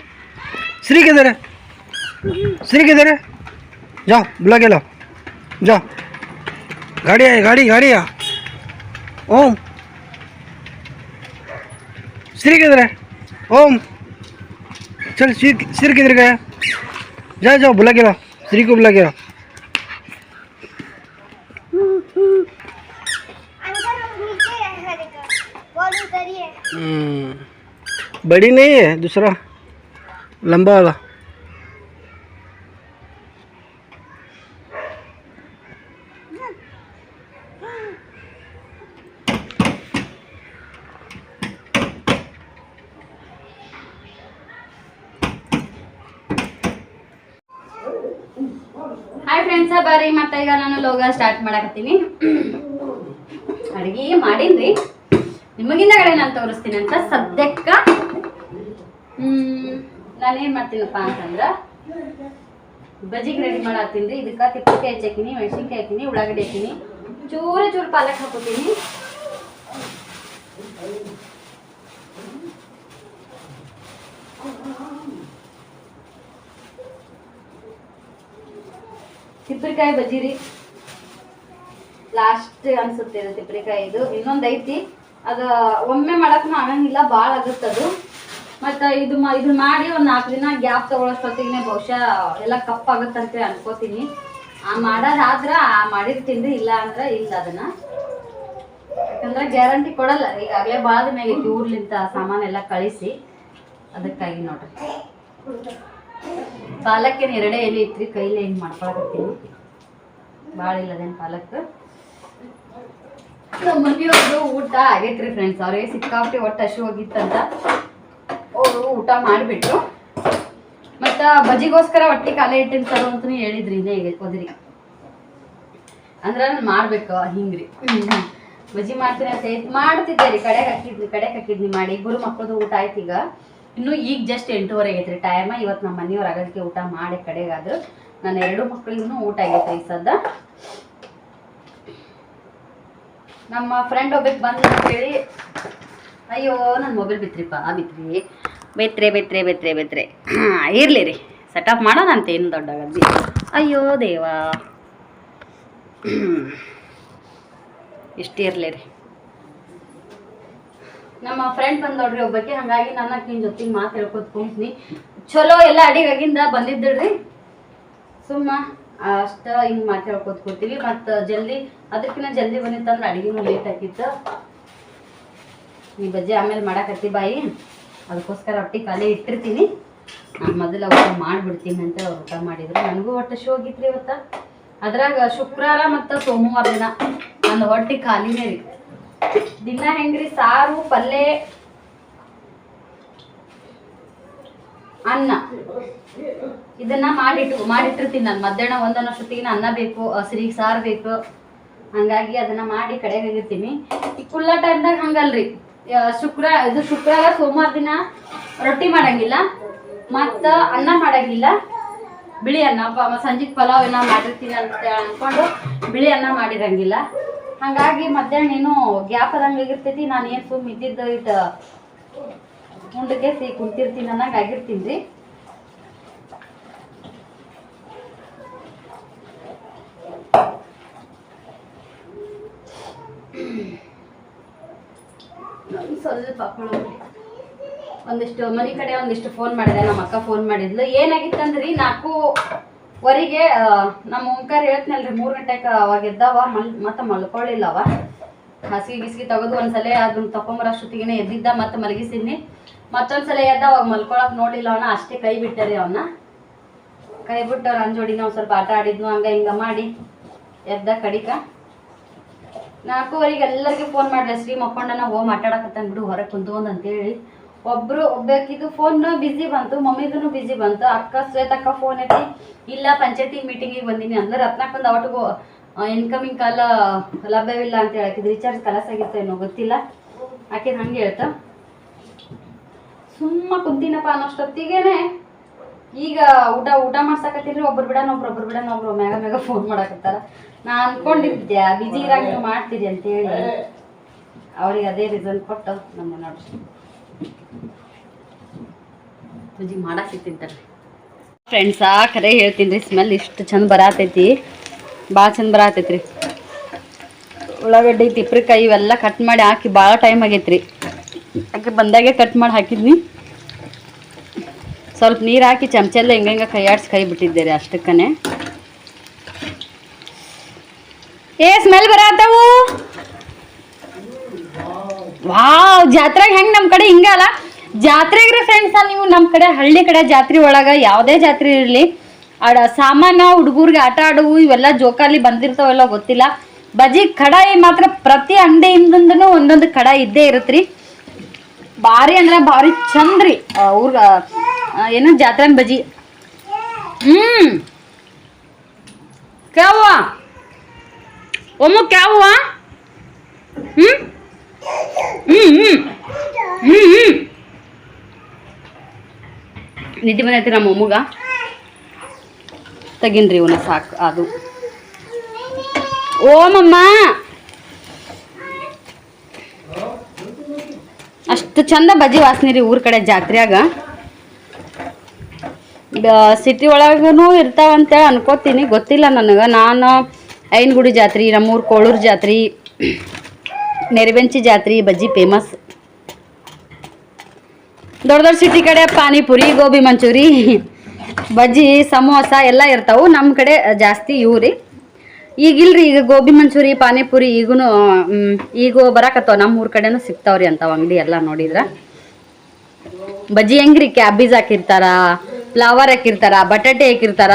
श्री किधर है? श्री किधर है? जाओ बुला के ला जाओ। गाड़ी आई गाड़ी गाड़ी आ ओम। श्री किधर है? ओम। चल सिर सिर किधर गया? जाओ जाओ बुला के ला श्री को बुला के ला हम्म। बड़ी नहीं है दूसरा। लंबा वाला ಹಾಯ್ ಫ್ರೆಂಡ್ಸ ಬರ್ರಿ ಮತ್ತೆ ಈಗ ನಾನು ಲೋಗ ಸ್ಟಾರ್ಟ್ ಮಾಡಕತ್ತೀನಿ ಅಡುಗೆ ಮಾಡೀನ್ರಿ ನಿಮಗಿಂದ ಕಡೆ ನಾನು ತೋರಿಸ್ತೀನಿ ಅಂತ ಸದ್ಯಕ್ಕ ಹ್ಮ್ ನಾನೇನ್ ಮಾಡ್ತೀನಪ್ಪ ಅಂತಂದ್ರ? ಬಜ್ಜಿಗೆ ರೆಡಿ ಮಾಡತ್ತೀನಿ ಇದಕ್ಕ ತಿಪ್ಪಕಾಯಿ ಮೆಣಸಿನಕಾಯಿ ಮೆಣಸಿನ್ಕಾಯಿ ಹಾಕಿನಿ ಉಳ್ಳಾಗಡ್ಡಿ ಹಾಕಿನಿ ಚೂರ ಚೂರು ಪಾಲಕ್ ಹಾಕೋತೀನಿ ತಿಪ್ಪರಿಕಾಯಿ ಬಜ್ಜಿ ರೀ. ಲಾಸ್ಟ್ ಅನ್ಸುತ್ತೆ ತಿಪ್ಪರಿಕಾಯಿ ಇದು. ಇನ್ನೊಂದು ಐತಿ. ಅದು ಒಮ್ಮೆ ಮಾಡಕ್ಕೂ ಆಗಂಗಿಲ್ಲ ಭಾಳ ಆಗುತ್ತದು. ಮತ್ತು ಇದು ಇದು ಮಾಡಿ ಒಂದು ನಾಲ್ಕು ದಿನ ಗ್ಯಾಪ್ ತೊಗೊಳೋಷ್ಟೊತ್ತಿಗೆ ಬಹುಶಃ ಎಲ್ಲ ಕಪ್ಪಾಗುತ್ತಂತ ಅನ್ಕೋತೀನಿ. ಆ ಮಾಡೋದಾದ್ರೆ ಆ ಮಾಡಿರ್ತೀನಿ ರೀ ಇಲ್ಲ ಅಂದ್ರೆ ಇಲ್ಲ ಅದನ್ನ. ಯಾಕಂದ್ರೆ ಗ್ಯಾರಂಟಿ ಕೊಡಲ್ಲ. ಈಗಾಗಲೇ ಭಾಳ ದಿನ ಊರ್ಲಿಂತ ಊರ್ಲಿಂದ ಸಾಮಾನೆಲ್ಲ ಕಳಿಸಿ. ಅದಕ್ಕಾಗಿ ನೋಡ್ರಿ. ಪಾಲಕ್ಕೇನು ಎರಡೇ ಎಲೆ ಇತ್ರಿ, ಕೈಲಿ ಹಿಂಗೆ ಮಾಡ್ಕೊಳಕತ್ತೀನಿ. ಭಾಳ ಇಲ್ಲದೇನು ಪಾಲಕ್. ನಮ್ಮ ಮನೆಯವ್ರದ್ದು ಊಟ ಆಗೈತ್ರಿ ಫ್ರೆಂಡ್ಸ್ ಅವ್ರಿಗೆ ಸಿಕ್ಕಾಪಟ್ಟಿ ಒಟ್ಟು ಹಸಿ ಹೋಗಿತ್ತಂತ. ಅವರು ಊಟ ಮಾಡಿಬಿಟ್ರು. ಮತ್ತು ಬಜಿಗೋಸ್ಕರ ಹೊಟ್ಟೆ ಕಾಲೇ ಸರ್ ಅಂತಲೂ ಹೇಳಿದ್ರಿ ಇದೇ ಕೊದ್ರಿ ಅಂದ್ರೆ ನಾನು ಮಾಡ್ಬೇಕು, ಹಿಂಗ್ರಿ. ಬಜ್ಜಿ ಮಾಡ್ತೀನಿ ಅಂತ ಮಾಡ್ತಿದ್ದೆ ರೀ, ಕಡೆಗೆ ಹಾಕಿದ್ನಿ ಕಡೆಗೆ ಹಾಕಿದ್ನಿ ಮಾಡಿ. ಇಬ್ಬರು ಮಕ್ಕಳದು ಊಟ ಆಯ್ತು ಈಗ. ಇನ್ನು ಈಗ ಜಸ್ಟ್ ಎಂಟೂವರೆ ಆಗೈತ್ರಿ ಟೈಮ ಇವತ್ತು ನಮ್ಮ ಮನೆಯವ್ರ ಅಗದಕ್ಕೆ ಊಟ ಮಾಡಿ ಕಡೆಗಾದ್ರು. ನನ್ನ ಎರಡು ಮಕ್ಕಳಿಗೂ ಊಟ ಆಗೈತೆ ಈ ಸದ್ದ. ನಮ್ಮ ಫ್ರೆಂಡ್ ಒಬ್ಬಕ್ಕೆ ಬಂದು ಹೇಳಿ ಅಯ್ಯೋ ನನ್ನ ಮೊಬೈಲ್ ಬಿತ್ರಿಪ್ಪ ಬಿತ್ರಿ. ಬೆತ್ರೆ ಬೆತ್ರೆ ಬೆತ್ರೆ ಹಾಂ [clears throat] ಇರಲಿ ರೀ. ಸೆಟಪ್ ಮಾಡೋಣ ಅಂತ ಏನು ದೊಡ್ಡಾಗದ್ದಿ ಅಯ್ಯೋ ದೇವ. [clears throat] ಇಷ್ಟು ಇರಲಿ ರೀ. ನಮ್ಮ ಫ್ರೆಂಡ್ ಬಂದು ನೋಡ್ರಿ ಒಬ್ಬಕ್ಕೆ ಹಂಗಾಗಿ ನನ್ನ ನಿನ್ನ ಜೊತೆಗೆ ಮಾತು ಹೇಳ್ಕೊತ ಕುಂತ್ನಿ. ಚಲೋ ಎಲ್ಲ ಅಡಿಗಾಗಿಂದ ಬಂದಿದ್ದಳ್ರಿ ಸುಮ್ಮ ಅಷ್ಟ ಹಿಂಗೆ ಮಾತು ಹೇಳ್ಕೊತ ಕೂತೀವಿ. ಮತ್ತು ಜಲ್ದಿ ಅದಕ್ಕಿಂತ ಜಲ್ದಿ ಬಂದಿತ್ತಂದ್ರೆ ಅಡಿಗೆನೂ ಲೇಟ್ ಆಗಿತ್ತು. ಬಜ್ಜಿ ಆಮೇಲೆ ಮಾಡಕತ್ತಿ ಬಾಯಿ. ಅದಕ್ಕೋಸ್ಕರ ಹೊಟ್ಟಿ ಖಾಲಿ ಇಟ್ಟಿರ್ತೀನಿ. ನಾನು ಮೊದಲು ಊಟ ಮಾಡಿಬಿಡ್ತೀನಿ ಅಂತ ಅವ್ರು ಊಟ ಮಾಡಿದ್ರು. ನನಗೂ ಹೊಟ್ಟೆ ಶೋ ಹೋಗಿತ್ರಿ ಇವತ್ತು. ಅದ್ರಾಗ ಶುಕ್ರವಾರ ಮತ್ತು ಸೋಮವಾರ ದಿನ ನನ್ನ ಹೊಟ್ಟೆ ಖಾಲಿನೇ ರೀ. ದಿನ ಹೆಂಗ್ರಿ? ಸಾರು ಪಲ್ಯ ಅನ್ನ. ಇದನ್ನ ಮಾಡಿಟ್ಟು, ಮಾಡಿಟ್ಟಿರ್ತೀನಿ ನಾನು. ಮಧ್ಯಾಹ್ನ ಒಂದೊಂದಷ್ಟೊತ್ತಿಗೆ ಅನ್ನ ಬೇಕು, ಹಸಿರಿಗೆ ಸಾರು ಬೇಕು. ಹಂಗಾಗಿ ಅದನ್ನ ಮಾಡಿ ಕಡೆಗೆ ಈ ಕುಲ್ಲ ಟೈಮ್ದಾಗ ಹಂಗಲ್ರಿ. ಶುಕ್ರ, ಇದು ಶುಕ್ರವಾರ, ಸೋಮವಾರ ದಿನ ರೊಟ್ಟಿ ಮಾಡಂಗಿಲ್ಲ. ಮತ್ತು ಅನ್ನ ಮಾಡಂಗಿಲ್ಲ. ಬಿಳಿ ಅನ್ನ, ಪ ಪಲಾವ್ ಏನೋ ಮಾಡಿರ್ತೀನಿ ಅಂತ ಅಂದ್ಕೊಂಡು ಬಿಳಿ ಅನ್ನ ಮಾಡಿರಂಗಿಲ್ಲ. ಹಾಗಾಗಿ ಮಧ್ಯಾಹ್ನ ಏನು ಗ್ಯಾಪ್ ಆದಂಗೆ ಆಗಿರ್ತೈತಿ. ನಾನು ಏನು ಸುಮ್ಮ ಇದ್ದಿದ್ದು ಇಟ್ಟು ಉಂಡಕ್ಕೆ ಸಿ ಕುಂತಿರ್ತೀನಿ ಅನ್ನಂಗೆ ಆಗಿರ್ತೀನಿ. ರೀ ಸ್ವಲ್ಪ ಒಂದಿಷ್ಟು ಮನೆ ಕಡೆ ಒಂದಿಷ್ಟು ಫೋನ್ ಮಾಡಿದೆ, ನಮ್ಮ ಅಕ್ಕ ಫೋನ್ ಮಾಡಿದ್ಲು. ಏನಾಗಿತ್ತಂದ್ರಿ ನಾಲ್ಕು ವರೆಗೆ ನಮ್ಮ ಓಂಕಾರ ಹೇಳ್ತೀನಲ್ರಿ, ಮೂರು ಗಂಟೆಗೆ ಅವಾಗ ಎದ್ದಾವ, ಮಲ್, ಮತ್ತೆ ಮಲ್ಕೊಳ್ಳಿಲ್ಲವ ಹಾಸಿಗೆ ಗಿಸಿಗೆ ತೆಗೆದು ಒಂದ್ಸಲ ಅದನ್ನ ತಕೊಂಬರೋಷ್ಟೊತ್ತಿಗೆ ಎದ್ದಿದ್ದ, ಮತ್ತೆ ಮಲಗಿಸಿದ್ನಿ. ಮತ್ತೊಂದ್ಸಲ ಎದ್ದ, ಅವಾಗ ಮಲ್ಕೊಳಕ್ ನೋಡಿಲ್ಲ ಅವನ, ಅಷ್ಟೇ ಕೈ ಬಿಟ್ಟರಿ ಅವನ್ನ ಕೈ ಬಿಟ್ಟು ಅವ್ರ ಜೋಡಿ ನಾವು ಸ್ವಲ್ಪ ಆಟ ಆಡಿದ್ನು, ಹಂಗ ಹಿಂಗ ಮಾಡಿ ಎದ್ದ ಕಡಿಕ. ನಾಲ್ಕೂವರೆಗೆ ಎಲ್ಲರಿಗೂ ಫೋನ್ ಮಾಡಿದೆ, ಶ್ರೀ ಮಕ್ಕೊಂಡನ ಹೋಗಿ ಮಾತಾಡಕತ್ತಾನ ಬಿಡು, ಹೊರಗೆ ಕುಂತ್ಕೊಂಡು ಅಂತೇಳಿ. ಒಬ್ರು ಒಬ್ಬಾಕಿದು ಫೋನ್ ಬಿಸಿ ಬಂತು ಮಮ್ಮಿದೂ ಬಿಸಿ ಬಂತು. ಅಕ್ಕ ಶ್ವೇತಕ್ಕ ಫೋನ್ ಐತಿ ಇಲ್ಲ ಪಂಚಾಯತಿ ಮೀಟಿಂಗಿಗೆ ಬಂದೀನಿ. ಅಂದ್ರೆ ರತ್ನಾಕಂದ್ ಅವಟಿಗೂ ಇನ್ಕಮಿಂಗ್ ಕಾಲ ಲಭ್ಯವಿಲ್ಲ ಅಂತ ಹೇಳಕಿದ್ ರೀಚಾರ್ಜ್ ಕಲಸ ಏನೋ ಗೊತ್ತಿಲ್ಲ. ಆಕೆ ಹಂಗೆ ಹೇಳ್ತ, ಸುಮ್ಮ ಕುಂತೀನಪ್ಪ ಅನ್ನೋಷ್ಟೊತ್ತಿಗೆನೆ ಈಗ ಊಟ ಊಟ ಮಾಡ್ಸಕತ್ತೀರಿ ಒಬ್ರು ಬಿಡ ಒಬ್ರು ಒಬ್ರು ಬಿಡ ಒಬ್ರು ಮ್ಯಾಗ ಮ್ಯಾಗ ಫೋನ್ ಮಾಡಕತ್ತಾರ. ನಾ ಅನ್ಕೊಂಡಿದ್ದೆ ಬಿಜಿ ಇರಾಗ ನೀವು ಮಾಡ್ತೀರಿ ಅಂತೇಳಿ. ಅವ್ರಿಗೆ ಅದೇ ರೀಸನ್ ಕೊಟ್ಟು ನಮ್ಮ ನೋಡ್ರಿ ಬಜ್ಜಿ ಮಾಡಕ್ಕೆ ತಿಂತಾರೆ ಕರೆ ಖರೆ ಹೇಳ್ತೀನಿ ರೀ ಸ್ಮೆಲ್ ಇಷ್ಟು ಚಂದ ಬರಾತೈತಿ. ಭಾಳ ಚಂದ ಬರಾತೈತ್ರಿ. ರೀ ಉಳ್ಳಾಗಡ್ಡಿ ತಿಪ್ರಿಕಾಯಿ ಇವೆಲ್ಲ ಕಟ್ ಮಾಡಿ ಹಾಕಿ ಭಾಳ ಟೈಮ್ ಆಗೈತ್ರಿ. ಯಾಕೆ ಬಂದಾಗೆ ಕಟ್ ಮಾಡಿ ಹಾಕಿದ್ನಿ? ಸ್ವಲ್ಪ ನೀರು ಹಾಕಿ ಚಮಚಲ್ಲ ಹಿಂಗೆ ಹಿಂಗೆ ಕೈ ಆಡ್ಸಿ ಕೈ ಬಿಟ್ಟಿದ್ದೆ ರೀ ಅಷ್ಟಕ್ಕನೆ. ಏ ಸ್ಮೆಲ್ ಬರತ್ತವು ವಾವ್, ಜಾತ್ರೆಗೆ ಹೆಂಗ್ ನಮ್ಮ ಕಡೆ ಹಿಂಗಲ್ಲ ಜಾತ್ರೆಗ್ರಿ ಫ್ರೆಂಡ್ಸ್ ನೀವು ನಮ್ಮ ಕಡೆ ಹಳ್ಳಿ ಕಡೆ ಜಾತ್ರೆ ಒಳಗ ಯಾವುದೇ ಜಾತ್ರೆ ಇರಲಿ. ಆಡ ಸಾಮಾನ, ಹುಡುಗರ್ಗೆ ಆಟ ಆಡುವು, ಇವೆಲ್ಲ ಜೋಕಾಲಿ ಬಂದಿರ್ತಾವೆಲ್ಲ ಗೊತ್ತಿಲ್ಲ. ಬಜಿ ಕಡಾಯಿ ಮಾತ್ರ ಪ್ರತಿ ಅಂಗಡಿಯಿಂದನೂ ಒಂದೊಂದು ಕಡಾಯಿ ಇದ್ದೇ ಇರತ್ರಿ. ಭಾರಿ ಅಂದ್ರೆ ಭಾರಿ ಚಂದ್ರಿ. ಅವ್ರ ಏನು? ಜಾತ್ರೆನ ಬಜಿ ಹ್ಮ್. ಕ್ಯಾವ ಒಮ್ಮ ಕ್ಯಾವ ಹ್ಮ್? ಹ್ಮ್ ಹ್ಮ್. ಹ್ಮ್ ಹ್ಮ್. ನಿದ್ದೆ ಬಂದೈತಿ ನಮ್ಮ ಅಮ್ಮಗ ತೆಗಿನ್ರಿ ಇವನ ಸಾಕು, ಅದು. ಓಮಮ್ಮ ಅಷ್ಟು ಚಂದ ಬಜಿ ವಾಸನೆ ರೀ ಊರ ಕಡೆ ಜಾತ್ರ್ಯಾಗ. ಸಿಟಿ ಒಳಗೂ ಇರ್ತಾವಂತ ಅನ್ಕೋತೀನಿ. ಗೊತ್ತಿಲ್ಲ ನನಗೆ. ನಾನು ಐನಗುಡಿ ಜಾತ್ರೆ, ನಮ್ಮೂರು ಕೋಳೂರು ಜಾತ್ರೆ, ನೆರವೆಂಚಿ ಜಾತ್ರೆ, ಬಜ್ಜಿ ಫೇಮಸ್ ದೊಡ್ಡ ದೊಡ್ಡ ಸಿಟಿ ಕಡೆ ಪಾನಿಪುರಿ, ಗೋಬಿ ಮಂಚೂರಿ, ಬಜ್ಜಿ, ಸಮೋಸ ಎಲ್ಲ ಇರ್ತಾವೆ. ನಮ್ಮ ಕಡೆ ಜಾಸ್ತಿ ಇವು ರೀ ಈಗ ಇಲ್ರಿ, ಈಗ ಗೋಬಿ ಮಂಚೂರಿ, ಪಾನಿಪುರಿ ಈಗೂ ಈಗ ಬರಾಕತ್ತವ. ನಮ್ಮ ಊರ ಕಡೆನೂ ಸಿಗ್ತಾವ್ರಿ ಅಂತಾವ ಅಂಗಡಿ ಎಲ್ಲ ನೋಡಿದ್ರ. ಬಜ್ಜಿ ಹೆಂಗ್ರಿ? ಕ್ಯಾಬೇಜ್ ಹಾಕಿರ್ತಾರ. ಫ್ಲವರ್ ಹಾಕಿರ್ತಾರ, ಬಟಾಟೆ ಹಾಕಿರ್ತಾರ,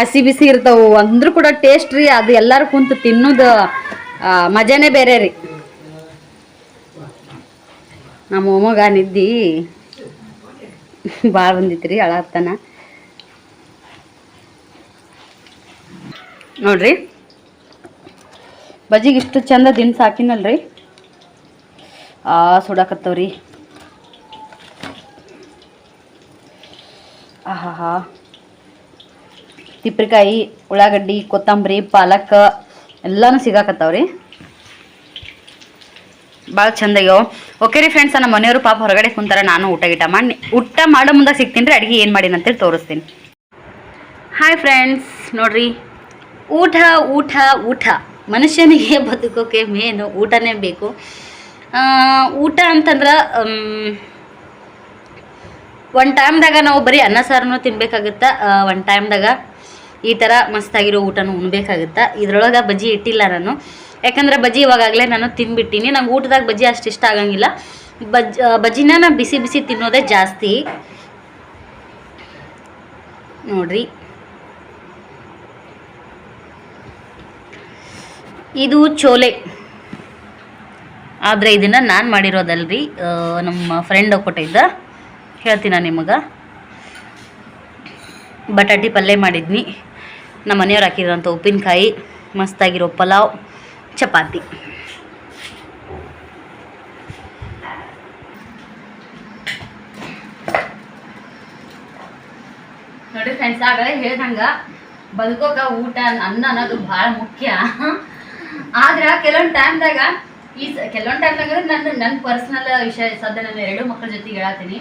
ಹಸಿ ಬಿಸಿ ಇರ್ತಾವು, ಅಂದ್ರೂ ಕೂಡ ಟೇಸ್ಟ್ ರೀ, ಅದು ಎಲ್ಲರೂ ಕುಂತು ತಿನ್ನೋದು ಮಜನೇ ಬೇರೆ ರೀ. ನಮ್ಮ ಮೊಮ್ಮಗ ನಿದ್ದಿ ಭಾಳ ರೀ ಅಳತ್ತಾನ ನೋಡ್ರಿ, ಬಜ್ಜಿಗೆ ಇಷ್ಟು ಚಂದ ದಿನ ಹಾಕಿನಲ್ರಿ. ಆ, ಸುಡಾಕತ್ತವ್ರಿ. ಆಹಾ ತಿಪ್ಪಿಕಾಯಿ ಉಳ್ಳಾಗಡ್ಡಿ, ಕೊತ್ತಂಬರಿ, ಪಾಲಕ್ ಎಲ್ಲಾನು ಸಿಗಾಕತ್ತಾವ್ರಿ. ಭಾಳ ಚಂದ ಆಗ್ಯಾವ. ಓಕೆ ರೀ ಫ್ರೆಂಡ್ಸ್ ನಮ್ಮ ಮನೆಯವರು ಪಾಪ ಹೊರಗಡೆ ಕುಂತಾರ, ನಾನು ಊಟ ಗೀಟ ಮಾಡಿ ಊಟ ಮಾಡೋ ಮುಂದೆ ಸಿಗ್ತೀನಿ ರೀ, ಅಡುಗೆ ಏನು ಮಾಡೀನಿ ಅಂತೇಳಿ ತೋರಿಸ್ತೀನಿ. ಹಾಯ್ ಫ್ರೆಂಡ್ಸ್ ನೋಡ್ರಿ. ಊಟ ಊಟ ಊಟ. ಮನುಷ್ಯನಿಗೆ ಬದುಕೋಕೆ ಮೇನು ಊಟನೇ ಬೇಕು. ಊಟ ಅಂತಂದ್ರೆ ಒಂದು ಟೈಮ್ದಾಗ ನಾವು ಬರೀ ಅನ್ನ ಸಾರನ್ನು ತಿನ್ಬೇಕಾಗುತ್ತೆ ಒಂದು ಟೈಮ್ದಾಗ ಈ ಥರ ಮಸ್ತಾಗಿರೋ ಊಟನೂ ಉಣ್ಬೇಕಾಗುತ್ತೆ. ಇದ್ರೊಳಗೆ ಬಜ್ಜಿ ಇಟ್ಟಿಲ್ಲ ನಾನು. ಯಾಕಂದ್ರೆ ಬಜ್ಜಿ ಇವಾಗಾಗಲೇ ನಾನು ತಿನ್ಬಿಟ್ಟಿನಿ. ನಂಗೆ ಊಟದಾಗ ಬಜ್ಜಿ ಅಷ್ಟು ಇಷ್ಟ ಆಗಂಗಿಲ್ಲ. ಬಜ್ ಬಜ್ಜಿನ ನಾನು ಬಿಸಿ ಬಿಸಿ ತಿನ್ನೋದೇ ಜಾಸ್ತಿ. ನೋಡ್ರಿ. ಇದು ಚೋಲೆ. ಆದರೆ ಇದನ್ನು ನಾನು ಮಾಡಿರೋದಲ್ರಿ ನಮ್ಮ ಫ್ರೆಂಡ್ ಕೊಟ್ಟಿದ್ದ ಹೇಳ್ತೀನಿ ನಿಮಗೆ? ಬಟಾಟಿ ಪಲ್ಯ ಮಾಡಿದ್ನಿ. ನಮ್ಮ ಮನೆಯವ್ರು ಹಾಕಿರೋಂಥ ಉಪ್ಪಿನಕಾಯಿ, ಮಸ್ತಾಗಿರೋ ಪಲಾವ್, ಚಪಾತಿ. ನೋಡಿ ಫ್ರೆಂಡ್ಸ್ ಆಗಲೇ ಹೇಳ್ದಂಗೆ ಬದುಕೋಕ ಊಟ ಅನ್ನ ಅನ್ನೋದು ಭಾಳ ಮುಖ್ಯ. ಆದ್ರೆ ಕೆಲವೊಂದು ಟೈಮ್ದಾಗ ಈ ಕೆಲವೊಂದು ಟೈಮ್ದಾಗ ನನ್ನ ನನ್ನ ಪರ್ಸ್ನಲ್ ವಿಷಯ ಸದ್ಯ ನಾನು ಎರಡು ಮಕ್ಕಳ ಜೊತೆಗೆ ಹೇಳತ್ತೀನಿ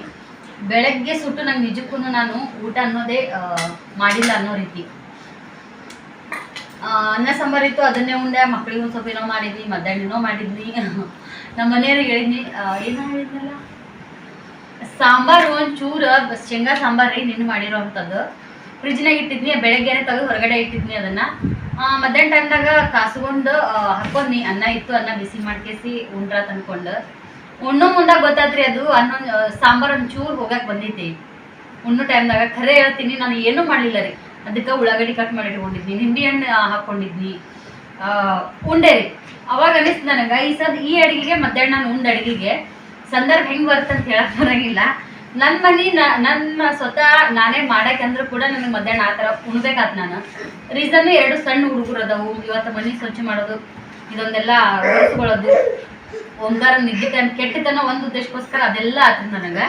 ಬೆಳಗ್ಗೆ ಸುಟ್ಟು ನಂಗೆ ನಿಜಕ್ಕೂ ನಾನು ಊಟ ಅನ್ನೋದೇ ಮಾಡಿಲ್ಲ ಅನ್ನೋ ರೀತಿ. ಅನ್ನ ಸಾಂಬಾರ್ ಇತ್ತು, ಅದನ್ನೇ ಉಂಡೆ ಮಕ್ಕಳಿಗೆ ಒಂದು ಸ್ವಲ್ಪ ಏನೋ ಮಾಡಿದ್ವಿ, ಮಧ್ಯಾಹ್ನನೋ ಮಾಡಿದ್ವಿ. [laughs] ನಮ್ಮ ಮನೆಯವ್ರಿಗೆ ಹೇಳಿದ್ನಿ ಏನೋ ಹೇಳಿದ್ನಲ್ಲ ಸಾಂಬಾರು ಚೂರ ಶೇಂಗಾ ಸಾಂಬಾರು ನಿನ್ನ ಮಾಡಿರೋ ಅಂಥದ್ದು. ಫ್ರಿಜ್ನಾಗ ಇಟ್ಟಿದ್ನಿ, ಬೆಳಗ್ಗೆನೇ ತೆಗೆದು ಹೊರಗಡೆ ಇಟ್ಟಿದ್ನಿ ಅದನ್ನ. ಮಧ್ಯಾಹ್ನ ಟೈಮ್ದಾಗ ಕಾಸ್ಕೊಂಡು ಹಾಕೊಂಡ್ನಿ ಅನ್ನ ಇತ್ತು, ಅನ್ನ ಬಿಸಿ ಮಾಡ್ಕೇಸಿ ಉಂಡ್ರ ತಂದ್ಕೊಂಡು. ಉಣ್ಣು ಮುಂದಾಗ ಗೊತ್ತಾದ್ರಿ ಅದು ಅನ್ನ ಸಾಂಬಾರು ಒಂಚೂರು ಹೋಗಕ್ಕೆ ಬಂದಿದ್ದೆ. ಉಣ್ಣು ಟೈಮ್ದಾಗ ಖರೆ ಹೇಳ್ತೀನಿ, ನಾನು ಏನೂ ಮಾಡಲಿಲ್ಲ ರೀ. ಅದಕ್ಕೆ ಉಳ್ಳಾಗಡ್ಡಿ ಕಟ್ ಮಾಡಿ ಇಟ್ಕೊಂಡಿದ್ನಿ, ನಿಂಬೆ ಹಣ್ಣು ಹಾಕ್ಕೊಂಡಿದ್ನಿ ಉಂಡೆ ರೀ. ಅವಾಗ ಅನಿಸ್ತು ನನಗೆ, ಈ ಸದ್ ಈ ಅಡಿಗೆಗೆ ಮಧ್ಯಾಹ್ನ ನಾನು ಉಂಡ ಅಡಿಗೆಗೆ ಸಂದರ್ಭ ಹೆಂಗೆ ಬರುತ್ತೆ ಅಂತ ಹೇಳಕ್ ಬರಂಗಿಲ್ಲ. ನನ್ನ ಮನಿ ನನ್ನ ಸ್ವತಃ ನಾನೇ ಮಾಡಕ್ಕೆ ಅಂದ್ರೂ ಕೂಡ ನನಗೆ ಮಧ್ಯಾಹ್ನ ಆ ಥರ ಉಣ್ಬೇಕಾತ್ ನಾನು. ರೀಸನ್ ಎರಡು ಸಣ್ಣ ಹುಡುಗರು ಅದಾವು, ಇವತ್ತು ಮನಿ ಸ್ವಚ್ಛ ಮಾಡೋದು, ಇದೊಂದೆಲ್ಲ ಒರೆಸ್ಕೊಳ್ಳೋದು ಓಂಕಾರ ನಿದ್ದೆ ಕೆಟ್ಟತನ ಒಂದು ಉದ್ದೇಶಕ್ಕೋಸ್ಕರ ಅದೆಲ್ಲ ಆತು ನನಗೆ.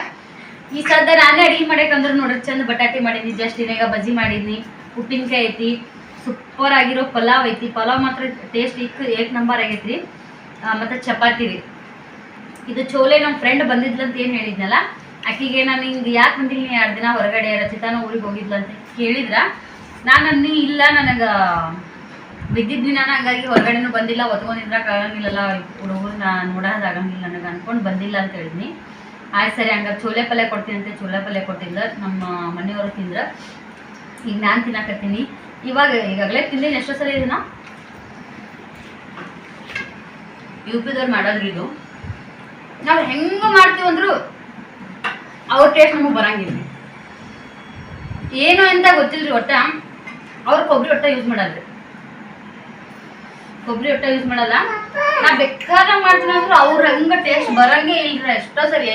ಈ ಸದ್ಯ ನಾನೇ ಅಡಿಗೆ ಮಾಡಬೇಕಂದ್ರೆ ನೋಡ್ರಿ, ಚಂದ ಬಟಾಟಿ ಮಾಡಿದ್ನಿ, ಜಸ್ಟ್ ಈಗ ಬಜ್ಜಿ ಮಾಡಿದ್ನಿ, ಉಪ್ಪಿನಕಾಯಿ ಐತಿ ಸೂಪರ್ ಆಗಿರೋ ಪಲಾವ್ ಐತಿ. ಪಲಾವ್ ಮಾತ್ರ ಟೇಸ್ಟ್ ಇಕ್ ಏಕ್ ನಂಬರ್ ಆಗೈತ್ರಿ. ಮತ್ತು ಚಪಾತಿ ರೀ. ಇದು ಚೋಲೆ ನಮ್ಮ ಫ್ರೆಂಡ್ ಬಂದಿದ್ಲಂತ ಏನು ಹೇಳಿದ್ನಲ್ಲ, ಆಕಿಗೆ ನಾನು ಹಿಂಗೆ ಯಾಕೆ ಬಂದಿಲ್ಲ ಎರಡು ದಿನ ಹೊರಗಡೆ, ರಚಿತಾನ ಊರಿಗೆ ಹೋಗಿದ್ಲಂತ ಕೇಳಿದ್ರ. ನಾನು ನೀ ಇಲ್ಲ, ನನಗೆ ಬಿದ್ದಿದ್ವಿ ದಿನಾನ ಹಂಗಾಗಿ ಹೊರಗಡೆನೂ ಬಂದಿಲ್ಲ ಒತ್ಕೊಂಡಿದ್ರಕ್ಕೆ ಆಗಂಗಿಲ್ಲಲ್ಲ ಹುಡುಗರು ನೋಡೋದು ಆಗಂಗಿಲ್ಲ ನನಗೆ ಅನ್ಕೊಂಡು ಬಂದಿಲ್ಲ ಅಂತ ಹೇಳಿದ್ನಿ. ಆಯ್ತು ಸರಿ ಹಂಗಾರೆ ಚೋಲೆ ಪಲ್ಯ ಕೊಡ್ತೀನಿ ಅಂತ, ಚೋಲೆ ಪಲ್ಯ ಕೊಟ್ಟಿಲ್ಲ ನಮ್ಮ ಮನೆಯವರು ತಿಂದ್ರ. ಈಗ ನಾನು ತಿನ್ನಕತ್ತೀನಿ. ಇವಾಗ ಈಗಾಗಲೇ ತಿಂದೀನಿ, ಎಷ್ಟೋ ಸಲ ಇದನ್ನ? ಯು ಪಿದವ್ರು ಮಾಡೋದ್ರಿ ಇದು. ನಾವು ಹೆಂಗ ಮಾಡ್ತೀವಿ ಅಂದ್ರು ಅವ್ರ ಟೇಸ್ಟ್ ನಮಗೆ ಬರಂಗಿಲ್ಲ ಏನು ಅಂತ ಗೊತ್ತಿಲ್ರಿ, ಒಟ್ಟ. ಅವ್ರ ಕೊಬ್ಬರಿ ಒಟ್ಟ ಯೂಸ್ ಮಾಡಲ್ರಿ. ಕೊಬ್ಬರಿ ಹೊಟ್ಟೆ ಯೂಸ್ ಮಾಡಲ್ಲ. ನಾ ಬೇಕಾದ ಮಾಡ್ತೀನಿ ಅಂದ್ರೆ ಅವ್ರ ಹಂಗ ಟೇಸ್ಟ್ ಬರಂಗೇ ಇಲ್ರಿ. ಎಷ್ಟೋ ಸರಿ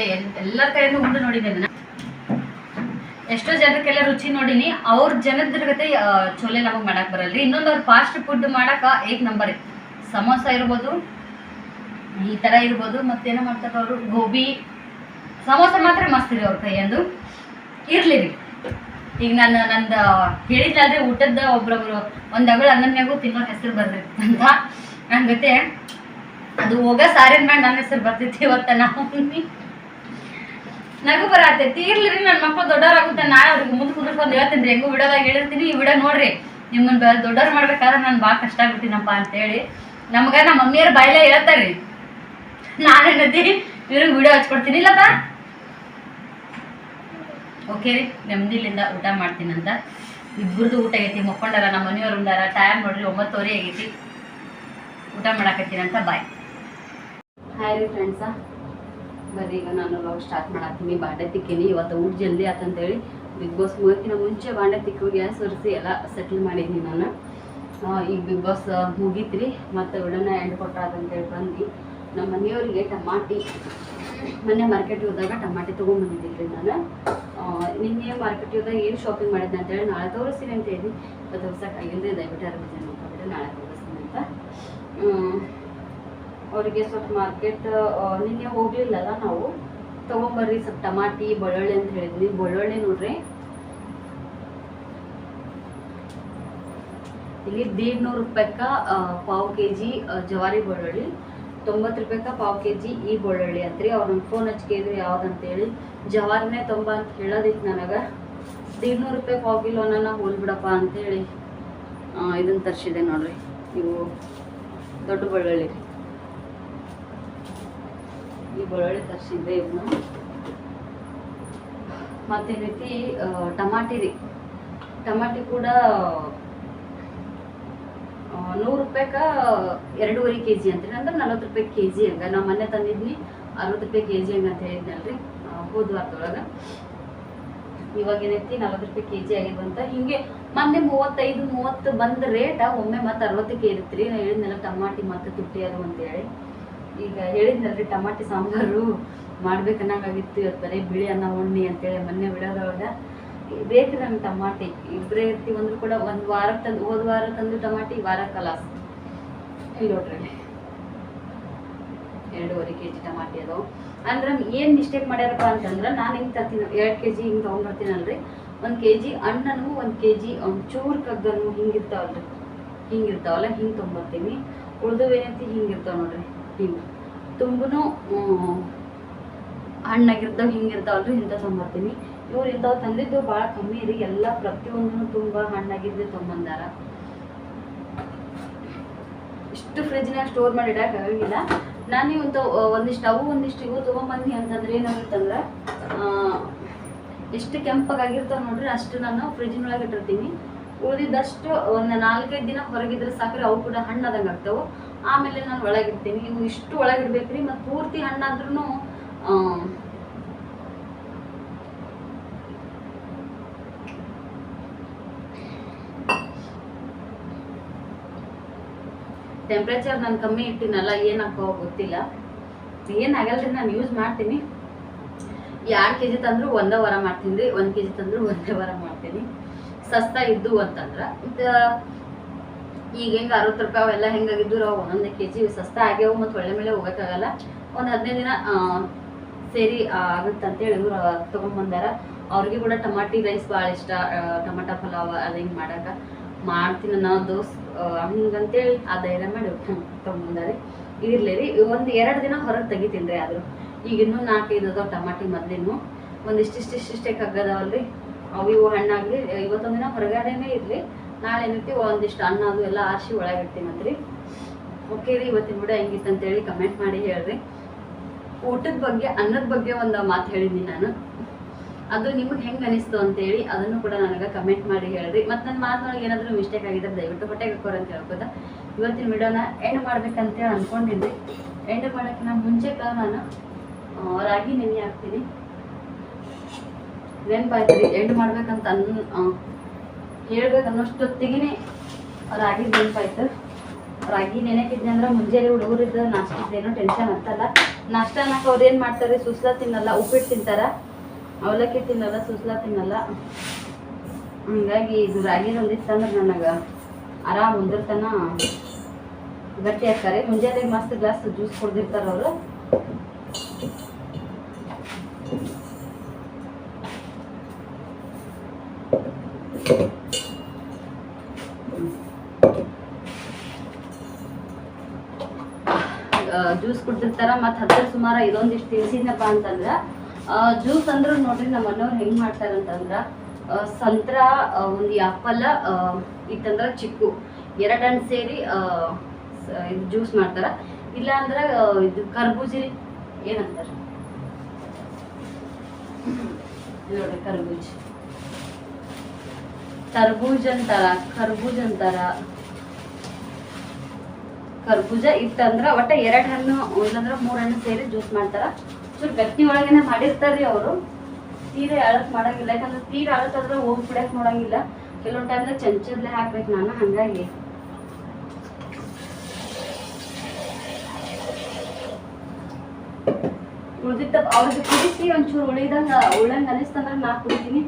ಎಲ್ಲ ಕಡೆಯಿಂದ ಉಂಡು ನೋಡಿದ್ದೇನೆ. ಎಷ್ಟೋ ಜನಕ್ಕೆಲ್ಲ ರುಚಿ ನೋಡಿನಿ. ಅವ್ರ ಜನದ ಜೊತೆ ಚೋಲೆ ನಮಗೆ ಮಾಡಕ್ ಬರಲ್ರಿ. ಇನ್ನೊಂದು ಅವ್ರ ಫಾಸ್ಟ್ ಫುಡ್ ಮಾಡಕ ಏಕ್ ನಂಬರ್. ಸಮೋಸ ಇರ್ಬೋದು, ಈ ತರ ಇರ್ಬೋದು, ಮತ್ತೇನೋ ಮಾಡ್ತಾರ ಅವರು? ಗೋಬಿ. ಸಮೋಸ ಮಾತ್ರ ಮಸ್ತ್ ರೀ ಅವ್ರ ಕೈಯಂದು. ಇರ್ಲಿ ರೀ. ಈಗ ನಾನು, ನಂದು ಹೇಳಿದ್ಲಾದ್ರೆ ಊಟದ ಒಬ್ರೊಬ್ರು. ಒಂದ್ ಅಗಳ ಅನ್ನನ್ಯಾಗೂ ತಿನ್ನೋ ಹೆಸರು ಬರ್ತಿತ್ತು ಅಂತ ಅದು ಹೋಗ ಸಾರಿನ ಮ್ಯಾಗ ನನ್ನ ಹೆಸರು ಬರ್ತೈತಿ ಇವತ್ತ ನಾವು. ನಗು ಬರತೈತಿ. ಇರ್ಲಿ ರೀ ನನ್ನ ಮಕ್ಕಳು ದೊಡ್ಡವರಾಗುತ್ತೆ. ನಾಳೆ ಅವ್ರಿಗೆ ಮುಂದೆ ಕುಂದ್ರಕೊಂಡು ಹೇಳ್ತೀನಿ ರೀ. ಹೆಂಗೂ ವಿಡೋದಾಗ ಹೇಳಿರ್ತೀನಿ. ಈ ವಿಡಿಯೋ ನೋಡ್ರಿ. ನಿಮ್ಮನ್ನ ದೊಡ್ಡವ್ರು ಮಾಡ್ಬೇಕಾದ್ರೆ ನಾನು ಭಾಳ ಕಷ್ಟ ಆಗ್ಬಿಟ್ಟಿನಪ್ಪ ಅಂತೇಳಿ. ನಮ್ಗೆ ನಮ್ಮ ಮಮ್ಮಿಯವ್ರ ಬಾಯ್ಲೆ ಹೇಳ್ತಾರೆ ನಾನೇನತಿ ಇವ್ರಿಗೆ ವಿಡಿಯೋ ಹಚ್ಕೊಡ್ತೀನಿ. ಇಲ್ಲಪ್ಪ. ಓಕೆ? ರೀ ನೆಮ್ಮದಿಲಿಂದ ಊಟ ಮಾಡ್ತೀನಂತ ಇಬ್ಬರದು ಊಟ ಐತಿ ಮಕ್ಕೊಂಡಾರ, ನಮ್ಮ ಮನೆಯವ್ರು ಉಂಡಾರ ಟೈಮ್ ನೋಡ್ರಿ, ಒಂಬತ್ತುವರೆ ಆಗೈತಿ. ಊಟ ಮಾಡಾಕತ್ತೀನಂತ ಬಾಯ್ ಹಾಯ್ ರೀ ಫ್ರೆಂಡ್ಸ ಬರ್ರಿ, ಈಗ ನಾನು ಲಾಗ್ ಸ್ಟಾರ್ಟ್ ಮಾಡಾಕ್ತೀನಿ, ಬಾಂಡೆ ತಿಕ್ಕೀನಿ. ಇವತ್ತು ಊಟ ಜಲ್ದಿ ಆತಂತೇಳಿ ಬಿಗ್ ಬಾಸ್ ಮೂವತ್ತಿನ ಮುಂಚೆ ಬಾಂಡೆ ತಿಕ್ಕು ಗ್ಯಾಸ್ ಒರೆಸಿ ಎಲ್ಲ ಸೆಟ್ಲ್ ಮಾಡಿದ್ದೀನಿ ನಾನು. ಈಗ ಬಿಗ್ ಬಾಸ್ ಮುಗೀತ್ರಿ, ಮತ್ತು ವಿಡನ್ನ ಎಂಡ್ ಕೊಟ್ಟಾದಂತೇಳಿ ಬಂದು ನಮ್ಮ ಮನೆಯವರಿಗೆ ಟಮಾಟಿ, ಮೊನ್ನೆ ಮಾರ್ಕೆಟ್ ಹೋದಾಗ ಟಮಾಟಿ ತೊಗೊಂಡ್ಬಂದಿದ್ದೀನಿ ನಾನು. ನಿನ್ನೆ ಮಾರ್ಕೆಟ್ ಹೋದಾಗ ಏನು ಶಾಪಿಂಗ್ ಮಾಡಿದ್ದೆ ಅಂತೇಳಿ ನಾಳೆ ತೋರಿಸ್ತೀನಿ ಅಂತ ಹೇಳಿ. ತೋರ್ಸೋಕ್ಕಾಗಿಲ್ಲದೆ ದಯವಿಟ್ಟು ಅರ್ಜಿ ನೋಡ್ಕೊಂಡ್ರೆ ನಾಳೆ ತೋರಿಸ್ತೀನಿ ಅಂತ. ಅವರಿಗೆ ಸ್ವಲ್ಪ ಮಾರ್ಕೆಟ್ ನಿನ್ನೆ ಹೋಗ್ಲಿಲ್ಲಲ್ಲ ನಾವು? ತೊಗೊಂಬರ್ರಿ ಸ್ವಲ್ಪ ಟಮಾಟಿ, ಬೆಳ್ಳುಳ್ಳಿ ಅಂತ ಹೇಳಿದ್ವಿ. ಬೆಳ್ಳುಳ್ಳಿ ನೋಡ್ರಿ. ಇಲ್ಲಿ ದೀಡ್ ನೂರು ರೂಪಾಯಿಕ ಪಾವು ಕೆ ಜಿ ಜವಾರಿ ಬೆಳ್ಳುಳ್ಳಿ. ತೊಂಬತ್ತು ರೂಪಾಯಿಕ ಪಾವು ಕೆ ಜಿ ಈ ಬೆಳ್ಳುಳ್ಳಿ ಅಂತ್ರಿ ಅವ್ರು ನಂಗೆ ಫೋನ್ ಹಚ್ಚಿ ಕೇಳಿದ್ರು ಯಾವ್ದಂತೇಳಿ. ಜವಾರಿನೇ ತೊಂಬ ಅಂತ ಹೇಳೋದಿತ್ತು ನನಗೆ. ದೀಡ್ ನೂರು ರೂಪಾಯಿ ಪಾವು ಕಿಲೋನ ನಾ ಹೋಲ್ಬಿಡಪ್ಪ ಅಂತೇಳಿ ಇದನ್ನು ತರಿಸಿದೆ ನೋಡ್ರಿ. ಇವು ದೊಡ್ಡ ಬೆಳ್ಳುಳ್ಳಿ ಈ ಬೆಳ್ಳುಳ್ಳಿ ತರಿಸಿದ್ದೆ ಇವನು. ಮತ್ತೇನೈತಿ ಟಮಾಟಿ ರೀ. ಟಮಾಟಿ ಕೂಡ ನೂರು ರೂಪಾಯಿಕ ಎರಡೂವರೆ ಕೆ ಜಿ ಅಂತೀನಿ ಅಂದ್ರೆ ನಲ್ವತ್ತು ರೂಪಾಯಿ ಕೆ ಜಿ ಹಂಗ. ನಾವು ಮೊನ್ನೆ ತಂದಿದ್ನಿ, ಅರವತ್ತು ರೂಪಾಯಿ ಕೆ ಜಿ ಅಂತ ಹೇಳಿದ್ನಲ್ರಿ ಹೋದ ವಾರದೊಳಗೆ. ಇವಾಗ ಏನೈತಿ, ನಲ್ವತ್ತು ರೂಪಾಯಿ ಕೆ ಜಿ ಅಂತ. ಹಿಂಗೆ ಮೊನ್ನೆ ಮೂವತ್ತೈದು, ಮೂವತ್ತು ಬಂದ ರೇಟ ಒಮ್ಮೆ ಮತ್ತೆ ಅರವತ್ತಕ್ಕೆ ಇರುತ್ತೀರಿ ನಾ ಹೇಳಿದ್ನಲ್ಲ, ಟಮಾಟಿ ಮತ್ತೆ ತುಟ್ಟಿ ಅದು ಅಂತೇಳಿ ಈಗ ಹೇಳಿದ್ನಲ್ರಿ, ಟಮಾಟಿ ಸಾಂಬಾರು ಮಾಡ್ಬೇಕನ್ನಾಗಿತ್ತು ಇವತ್ತು ಬರೀ ಬಿಳಿ ಅನ್ನ ಉಣ್ಣಿ ಅಂತೇಳಿ ಮೊನ್ನೆ ಬಿಡೋದ್ರೊಳಗೆ. ಬೇಕು ನಮ್ಗೆ ಟಮಾಟಿ ಇಬ್ಬರೇ ಇರ್ತೀವಿ ಅಂದ್ರೂ ಕೂಡ ಒಂದು ವಾರ ತಂದು, ಹೋದ ವಾರ ತಂದು ಟಮಾಟಿ ವಾರ ಕಲಾಸ್ ಇಲ್ಲಿ ನೋಡ್ರಿ. ಎರಡೂವರೆ ಕೆ ಜಿ ಟಮಾಟಿ ಅದು. ಅಂದ್ರೆ ಏನು ಮಿಸ್ಟೇಕ್ ಮಾಡ್ಯಾರಪ್ಪ ಅಂತಂದ್ರೆ ನಾನು ಹಿಂಗೆ ತರ್ತೀನಿ, ಎರಡು ಕೆ ಜಿ ಹಿಂಗೆ ತೊಗೊಂಡ್ಬರ್ತೀನಲ್ರಿ ಒಂದು ಕೆ ಜಿ ಅಣ್ಣನೂ, ಒಂದು ಕೆ ಜಿ ಒಂಚೂರು ಕಗ್ಗನು ಹಿಂಗಿರ್ತಾವಲ್ರಿ ಹಿಂಗಿರ್ತಾವಲ್ಲ ಹಿಂಗೆ ತೊಗೊಂಬರ್ತೀನಿ. ಏನೈತಿ ಹಿಂಗಿರ್ತಾವ ನೋಡ್ರಿ. ಹಿಂಗೆ. ತುಂಬನು ಹಣ್ಣಾಗಿರ್ತಾವ ಹಿಂಗಿರ್ತಾವಲ್ರಿ ಇಂಥ ತೊಗೊಂಬರ್ತೀನಿ. ಇವ್ರು ಇಂಥವು ತಂದಿದ್ದು ಭಾಳ ಕಮ್ಮಿ ರೀ. ಎಲ್ಲ ಪ್ರತಿಯೊಂದೂ ತುಂಬ ಹಣ್ಣಾಗಿದ್ದು ತೊಗೊಂಬಂದಾರ. ಇಷ್ಟು ಫ್ರಿಜ್ನಾಗ ಸ್ಟೋರ್ ಮಾಡಿ ಇಡಕ್ಕೆ ಆಗಂಗಿಲ್ಲ. ನಾನು ಇವತ್ತು ಒಂದಿಷ್ಟು ಅವು ಒಂದಿಷ್ಟು ಇವು ತೊಗೊಂಬಂದಿ ಅಂತಂದ್ರೆ ಏನಾಗುತ್ತಂದ್ರೆ ಎಷ್ಟು ಕೆಂಪಗಾಗಿರ್ತಾವೆ ನೋಡ್ರಿ, ಅಷ್ಟು ನಾನು ಫ್ರಿಜ್ನೊಳಗೆ ಇಟ್ಟಿರ್ತೀನಿ. ಉಳಿದಿದ್ದಷ್ಟು ಒಂದು ನಾಲ್ಕೈದು ದಿನ ಹೊರಗಿದ್ರೆ ಸಾಕ್ರೆ ಅವು ಕೂಡ ಹಣ್ಣಾದಂಗೆ ಆಗ್ತಾವೆ. ಆಮೇಲೆ ನಾನು ಒಳಗಿಡ್ತೀನಿ ಇವು ಇಷ್ಟು ಒಳಗಿಡ್ಬೇಕ್ರಿ ಮತ್ತು ಪೂರ್ತಿ ಹಣ್ಣಾದ್ರೂ ಟೆಂಪ್ರೇಚರ್ ನಾನು ಕಮ್ಮಿ ಇಟ್ಟಿನಲ್ಲ ಏನಾಕೋ ಗೊತ್ತಿಲ್ಲ. ಏನಾಗಲ್ರಿ ನಾನು ಯೂಸ್ ಮಾಡ್ತೀನಿ. ಎರಡು ಕೆ ಜಿ ತಂದ್ರು ಒಂದೇ ವಾರ ಮಾಡ್ತೀನಿ ರೀ, ಒಂದು ಕೆ ಜಿ ತಂದ್ರು ಒಂದೇ ವಾರ ಮಾಡ್ತೀನಿ. ಸಸ್ತಾ ಇದ್ದು ಅಂತಂದ್ರೆ. ಇದು ಈಗ ಹೆಂಗೆ ಅರವತ್ತು ರೂಪಾಯಿ ಅವೆಲ್ಲ ಹೆಂಗಾಗಿದ್ದು ಅವು ಒಂದೊಂದೇ ಕೆ ಜಿ ಸಸ್ತಾ ಆಗ್ಯಾವು ಮತ್ತು ಒಳ್ಳೆ ಮೇಲೆ ಹೋಗೋಕ್ಕಾಗಲ್ಲ ಒಂದು ಹದಿನೈದು ದಿನ ಸೇರಿ ಆಗುತ್ತಂತೇಳಿ ಇವ್ರು ತೊಗೊಂಬಂದಾರ ಅವ್ರಿಗೆ ಕೂಡ ಟಮಾಟಿ ರೈಸ್ ಭಾಳ ಇಷ್ಟ ಟಮಾಟ ಪಲಾವ್ ಅದು ಹಿಂಗೆ ಮಾಡಕ್ಕೆ ಮಾಡ್ತೀನಿ ನಾವು ದೋಸ್ ಹಂಗಂತೇಳಿ ಆ ಧೈರ್ಯ ಮಾಡಿ ತೊಗೊಂಬಂದಾರೆ ಇರ್ಲಿ ರೀ ಒಂದು ಎರಡು ದಿನ ಹೊರಗೆ ತೆಗಿತೀನಿ ರೀ ಆದರೂ. ಈಗ ಇನ್ನೂ ನಾಲ್ಕೈದು ಅದಾವ ಟಮಾಟಿ ಮೊದಲಿನ್ನು. ಒಂದಿಷ್ಟಿಷ್ಟಿಷ್ಟೇ ರೀ ಅವು ಇವು ಹಣ್ಣಾಗಲಿ, ಇವತ್ತೊಂದು ದಿನ ಹೊರಗಡೆನೇ ಇರಲಿ. ನಾಳೆ ಏನೈತಿ, ಒಂದಿಷ್ಟು ಅನ್ನ ಅದು ಎಲ್ಲ ಆರಿಸಿ ಒಳಗೆ ರೀ ಓಕೆ ರೀ, ಇವತ್ತಿನ ಬಿಡ ಹೆಂಗಿತ್ತು ಅಂತೇಳಿ ಕಮೆಂಟ್ ಮಾಡಿ ಹೇಳ್ರಿ. ಊಟದ ಬಗ್ಗೆ, ಅನ್ನದ ಬಗ್ಗೆ ಒಂದು ಮಾತು ಹೇಳಿದ್ದೀನಿ ನಾನು. ಅದು ನಿಮ್ಗೆ ಹೆಂಗೆ ಅನಿಸ್ತು ಅಂತೇಳಿ ಅದನ್ನು ಕೂಡ ನನಗೆ ಕಮೆಂಟ್ ಮಾಡಿ ಹೇಳ್ರಿ ಮತ್ತು ನನ್ನ ಮಾತಿನೊಳಗೆ ಏನಾದರೂ ಮಿಸ್ಟೇಕ್ ಆಗಿದ್ರೆ ದಯವಿಟ್ಟು ಹೊಟ್ಟೆಗೆ ಹಾಕೋರು ಅಂತ ಹೇಳ್ಬೋದ ಇವತ್ತಿನ ವಿಡಿಯೋನ ಎಂಡ್ ಮಾಡ್ಬೇಕಂತೇಳಿ ಅನ್ಕೊಂಡಿದ್ದೆ. ಎಂಡ್ ಮಾಡೋಕ್ಕಿಂತ ಮುಂಚೆ ನಾನು ರಾಗಿ ನೆನೆ ಹಾಕ್ತೀನಿ. ನೆನಪಾಯ್ತು ಎಂಡ್ ಮಾಡ್ಬೇಕಂತ ಅನ್ ಹೇಳ್ಬೇಕು ಅನ್ನೋಷ್ಟೊತ್ತಿಗೆ ರಾಗಿ ನೆನಪಾಯ್ತು. ರಾಗಿ ನೆನೆಕಿದ್ದೆ ಅಂದ್ರೆ ಮುಂಜಾನೆ ನಾಷ್ಟ ನಾಷ್ಟದ್ದೇನೋ ಟೆನ್ಷನ್ ಅಂತಲ್ಲ ನಾಷ್ಟ ಅನ್ನಕ್ಕೆ ಅವ್ರು ಏನು ಮಾಡ್ತಾರೆ? ಸುಸ್ಲಾ ತಿನ್ನಲ್ಲ, ಉಪ್ಪಿಟ್ಟು ತಿಂತಾರ. ಅವಲಕ್ಕಿ ತಿನ್ನಲ್ಲ, ಸುಸ್ಲಾ ತಿನ್ನಲ್ಲ. ಹಂಗಾಗಿ ಇದು ರಾಗಿ ಅಂದ್ರೆ ನನಗೆ ಆರಾಮ್ ಮುಂದಿರ್ತಾನ ಗಟ್ಟಿ ಹಾಕ್ತಾರೆ. ಮುಂಜಾನೆ ಮಸ್ತ್ ಗ್ಲಾಸ್ ಜ್ಯೂಸ್ ಕುಡ್ದಿರ್ತಾರ ಅವರು. ಜ್ಯೂಸ್ ಕುಡ್ದಿರ್ತಾರ. ಮತ್ತು ಹತ್ತಿರ ಸುಮಾರು ಇದೊಂದಿಷ್ಟು ತಿನ್ಸಿದ್ನಪ್ಪ ಅಂತಂದ್ರೆ ಜ್ಯೂಸ್ ಅಂದ್ರೆ ನೋಡ್ರಿ ನಮ್ಮ ಮನೆಯವ್ರು ಹೆಂಗ್ ಮಾಡ್ತಾರಂತಂದ್ರ ಸಂತ್ರ ಒಂದು ಆಪಲ್ ಇತ್ತಂದ್ರ ಚಿಕ್ಕು. ಎರಡನ್ನು ಸೇರಿ ಇದು ಜ್ಯೂಸ್ ಮಾಡ್ತಾರ. ಇಲ್ಲ ಅಂದ್ರೆ ಇದು ಕರ್ಬೂಜಿ ಏನಂತಾರ? ನೋಡ್ರಿ ಕರ್ಬೂಜ್. ತರ್ಬೂಜ್ ಅಂತಾರ, ಕರ್ಬೂಜ್ ಅಂತಾರ. ಕರ್ಬೂಜ ಇತ್ತಂದ್ರ ಒಟ್ಟ ಎರಡ್ ಹಣ್ಣು, ಇಲ್ಲಂದ್ರ ಮೂರ್ ಹಣ್ಣು ಸೇರಿ ಜ್ಯೂಸ್ ಮಾಡ್ತಾರ. ಚೂರ್ ಗಟ್ಟಿ ಒಳಗೇನೆ ಮಾಡಿರ್ತಾರ್ರಿ ಅವರು. ತೀರೆ ಅಳತ್ ಮಾಡಂಗಿಲ್ಲ. ಯಾಕಂದ್ರೆ ತೀರ ಅಳತಾದ್ರೆ ಹೋಗಿ ಬಿಡಕ್ ನೋಡಂಗಿಲ್ಲ. ಕೆಲವೊಂದ್ ಟೈಮ್ದಾಗ ಚಮಚದ್ಲೆ ಹಾಕ್ಬೇಕು ನಾನು, ಹಂಗಾಗಿ. ಉಳ್ದಿತ್ತ ಅವ್ರಿಗೆ ಕುದಿಸಿ ಒಂಚೂರು ಉಳಿದಂಗ ಉಳ್ಳಂಗ ಅನಿಸ್ತಂದ್ರ ನಾ ಕುಡಿತೀನಿ.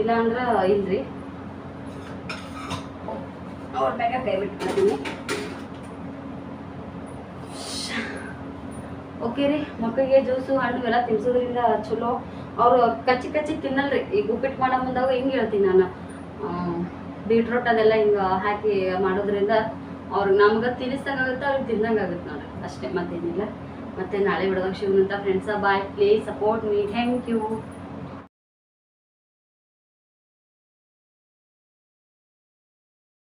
ಇಲ್ಲ ಅಂದ್ರ ಇಲ್ರಿ. ಅವ್ರ ಮ್ಯಾಗ ಕೈ ಬಿಟ್ಬಿಡ್ತೀನಿ. ಓಕೆ ರೀ ಮಕ್ಕಳಿಗೆ ಜ್ಯೂಸು, ಹಣ್ಣು ಎಲ್ಲ ತಿನ್ಸೋದ್ರಿಂದ ಚಲೋ. ಅವರು ಕಚ್ಚಿ ಕಚ್ಚಿ ತಿನ್ನಲ್ರಿ ಈಗ ಉಪ್ಪಿಟ್ಟು ಮಾಡೋ ಮುಂದಾಗ ಹಿಂಗೆ ಹೇಳ್ತೀನಿ ನಾನು. ಬೀಟ್ರೋಟ್ ಅದೆಲ್ಲ ಹಿಂಗೆ ಹಾಕಿ ಮಾಡೋದ್ರಿಂದ ಅವ್ರಿಗೆ ನಮ್ಗೆ ತಿನ್ನಿಸ್ದಂಗೆ ಆಗುತ್ತೆ, ಅವ್ರಿಗೆ ಆಗುತ್ತೆ ನೋಡ್ರಿ. ಅಷ್ಟೇ ಮತ್ತೇನಿಲ್ಲ. ಮತ್ತೆ ನಾಳೆ ಬಿಡೋದಕ್ಕೆ ಶಿವನಂತ friends bye please support me thank you